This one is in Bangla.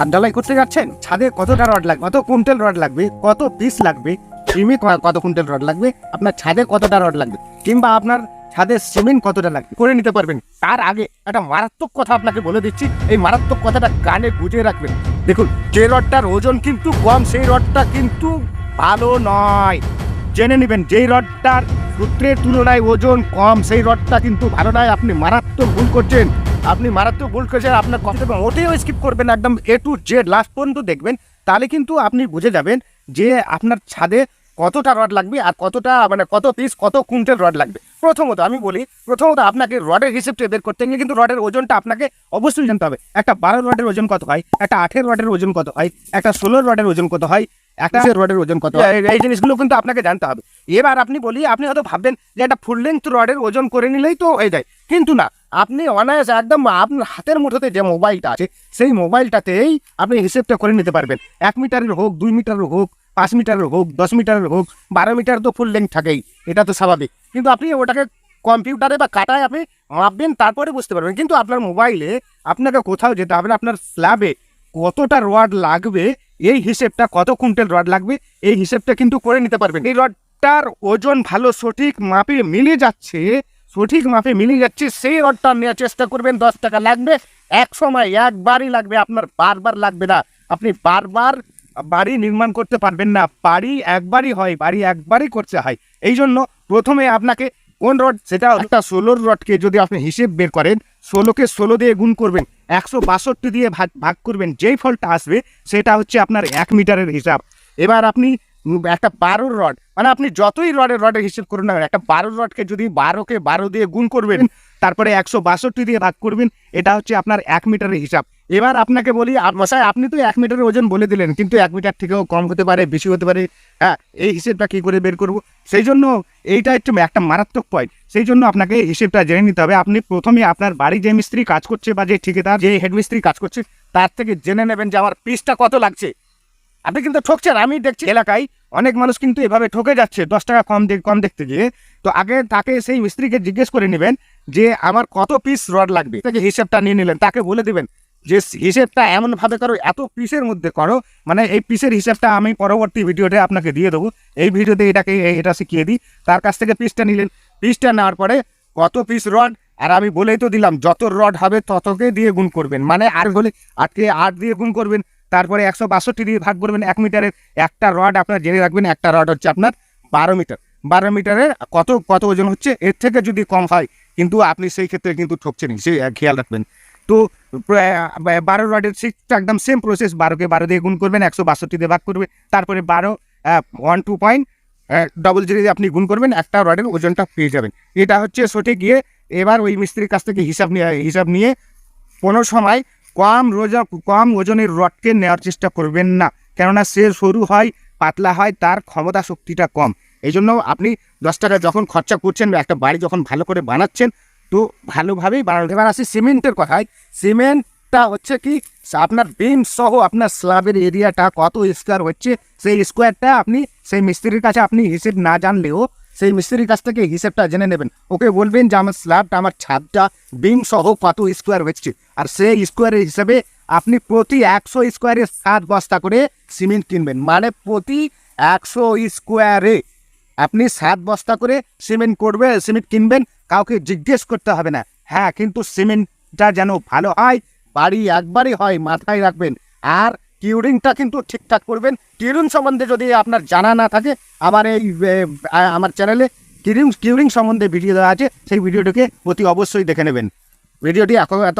ছাদ ঢালাই করতে যাচ্ছেন? ছাদে কতটা রড লাগবে? কত কুইন্টাল রড লাগবে? কত পিস লাগবে? সিমে কত কুইন্টাল রড লাগবে? আপনার ছাদে কতটা রড লাগবে? কিংবা আপনার ছাদে সিমেন্ট কতটা লাগবে? করে নিতে পারবেন। তার আগে একটা মারাত্মক কথা আপনাকে বলে দিচ্ছি। এই মারাত্মক কথাটা কানে গুঁজে রাখবেন। দেখুন, যে রডটার ওজন কিন্তু কম, সেই রডটা কিন্তু ভালো নয়। জেনে নেবেন, যেই রডটার সূত্রের তুলনায় ওজন কম, সেই রডটা কিন্তু ভালো নয়। আপনি মারাত্মক ভুল করছেন। আপনি মারাত্মক ভুল করছেন, আপনার কথা ওটাও স্কিপ করবেন একদম এ টু জেড লাস্ট পর্যন্ত দেখবেন, তাহলে কিন্তু আপনি বুঝে যাবেন যে আপনার ছাদে কতটা রড লাগবে আর কতটা মানে কত পিস কত কুইন্টাল রড লাগবে। প্রথমত আমি বলি, প্রথমত আপনাকে রডের হিসেবটা বের করতে গেলে কিন্তু রডের ওজনটা আপনাকে অবশ্যই জানতে হবে। একটা বারো রডের ওজন কত হয়? একটা আঠের রডের ওজন কত হয়? একটা ষোলো রডের ওজন কত হয়? একটা রডের ওজন কত এই জিনিসগুলো কিন্তু আপনাকে জানতে হবে। এবার আপনি বলি, আপনি হয়তো ভাববেন যে একটা ফুল লেন্থ রডের ওজন করে নিলেই তো হয়ে যায়। কিন্তু না আপনি অনায়াসে একদম আপনার হাতের মুঠোতে যে মোবাইলটা আছে, সেই মোবাইলটাতেই আপনি হিসেবটা করে নিতে পারবেন। এক মিটারের হোক, দুই মিটারের হোক, পাঁচ মিটারের হোক, দশ মিটারের হোক, বারো মিটার তো ফুল লেন্থ থাকেই, এটা তো স্বাভাবিক। কিন্তু আপনি ওটাকে কম্পিউটারে বা কাটায় আপনি মাপবেন, তারপরে বুঝতে পারবেন। কিন্তু আপনার মোবাইলে আপনাকে কোথাও যেতে হবে আপনার স্ল্যাবে কতটা রড লাগবে, এই হিসেবটা কত কুইন্টাল রড লাগবে, এই হিসেবটা কিন্তু করে নিতে পারবেন। এই রডটার ওজন ভালো সঠিক মাপে মিলে যাচ্ছে সঠিক মাপে মিলে যাচ্ছে, সেই রডটা নেওয়ার চেষ্টা করবেন, দশ টাকা লাগবে। এক সময় একবারই লাগবে, আপনার বারবার লাগবে না। আপনি বারবার বাড়ি নির্মাণ করতে পারবেন না। বাড়ি একবারই হয়, বাড়ি একবারই করতে হয়। এই জন্য প্রথমে আপনাকে কোন রড, সেটা একটা ষোলোর রডকে যদি আপনি হিসেব বের করেন, ষোলোকে ষোলো দিয়ে গুণ করবেন, একশো বাষট্টি দিয়ে ভাগ ভাগ করবেন, যেই ফলটা আসবে, সেটা হচ্ছে আপনার এক মিটারের হিসাব। এবার আপনি একটা বারোর রড মানে আপনি যতই রডের রডের হিসেব করুন না একটা বারোর রডকে যদি বারোকে বারো দিয়ে গুণ করবেন, তারপরে একশো বাষট্টি দিয়ে ভাগ করবেন, এটা হচ্ছে আপনার এক মিটারের হিসাব। এবার আপনাকে বলি মশাই, আপনি তো এক মিটারের ওজন বলে দিলেন, কিন্তু এক মিটার থেকেও কম হতে পারে, বেশি হতে পারে। হ্যাঁ এই হিসেবটা কী করে বের করব? সেই জন্য এইটা একটু একটা মারাত্মক পয়েন্ট সেই জন্য আপনাকে হিসেবটা জেনে নিতে হবে। আপনি প্রথমে আপনার বাড়ি যে মিস্ত্রি কাজ করছে বা যে ঠিকাদার, যে হেড মিস্ত্রি কাজ করছে, তার থেকে জেনে নেবেন যে আমার পিসটা কত লাগছে। আপনি কিন্তু ঠকছেন, আমি দেখছি এলাকায় অনেক মানুষ কিন্তু এভাবে ঠকে যাচ্ছে, দশ টাকা কম কম দেখতে গিয়ে। তো আগে তাকে সেই মিস্ত্রিকে জিজ্ঞেস করে নেবেন যে আমার কত পিস রড লাগবে। তাকে হিসেবটা নিয়ে নিলেন, তাকে বলে দেবেন যে হিসেবটা এমনভাবে করো, এত পিসের মধ্যে করো মানে এই পিসের হিসেবটা আমি পরবর্তী ভিডিওতে আপনাকে দিয়ে দেবো। এই ভিডিওতে এটাকে, এটা শিখিয়ে দিই। তার কাছ থেকে পিসটা নিলেন। পিসটা নেওয়ার পরে কত পিস রড আর আমি বলেই তো দিলাম, যত রড হবে ততকে দিয়ে গুণ করবেন। মানে আর হলে আটকে আট দিয়ে গুণ করবেন। তারপরে একশো বাষট্টি দিয়ে ভাগ করবেন এক মিটারের একটা রড আপনার জেনে রাখবেন, একটা রড হচ্ছে আপনার বারো মিটার। বারো মিটারের কত কত ওজন হচ্ছে? এর থেকে যদি কম হয়, কিন্তু আপনি সেই ক্ষেত্রে কিন্তু ঠকছেন সেই খেয়াল রাখবেন। তো বারো রডের সিক্সটা একদম সেম প্রসেস বারোকে বারো দিয়ে গুণ করবেন, একশো বাষট্টি দিয়ে ভাগ করবে তারপরে বারো one two point double zero দিয়ে আপনি গুণ করবেন, একটা রডের ওজনটা পেয়ে যাবেন। এটা হচ্ছে সঠিক গিয়ে এবার ওই মিস্ত্রির কাছ থেকে হিসাব নিয়ে হিসাব নিয়ে কোনো সময় কম রোজা, কম ওজনের রডকে নেওয়ার চেষ্টা করবেন না। কেননা সে সরু হয়, পাতলা হয়, তার ক্ষমতা শক্তিটা কম। এই জন্য আপনি দশ টাকা যখন খরচা করছেন একটা বাড়ি যখন ভালো করে বানাচ্ছেন, তো ভালোভাবেই বানানো এবার আসি সিমেন্টের কথায়, সিমেন্টটা হচ্ছে কি, আপনার বিম সহ আপনার স্ল্যাবের এরিয়াটা কত স্কোয়ার হচ্ছে, সেই স্কোয়ারটা আপনি, সেই মিস্ত্রির কাছে আপনি হিসেব না জানলেও সেই মিস্ত্রির কাছ থেকে হিসেবটা জেনে নেবেন। ওকে বলবেন যে, আমার স্ল্যাবটা আমার ছাদটা বিম সহ কত স্কোয়ার হয়েছে। আর সেই স্কোয়ারের হিসাবে আপনি প্রতি একশো স্কোয়ারে সাত বস্তা করে সিমেন্ট কিনবেন। মানে প্রতি একশো স্কোয়ারে আপনি সাত বস্তা করে সিমেন্ট করবে সিমেন্ট কিনবেন, কাউকে জিজ্ঞেস করতে হবে না। হ্যাঁ কিন্তু সিমেন্টটা যেন ভালো হয়, বাড়ি একবারই হয়, মাথায় রাখবেন। আর কিউরিংটা কিন্তু ঠিকঠাক করবেন। টিউরিং সম্বন্ধে যদি আপনার জানা না থাকে, আমার এই আমার চ্যানেলে টিউরিং টিউরিং সম্বন্ধে ভিডিও দেওয়া আছে, সেই ভিডিওটিকে অতি অবশ্যই দেখে নেবেন। ভিডিওটি এখন এত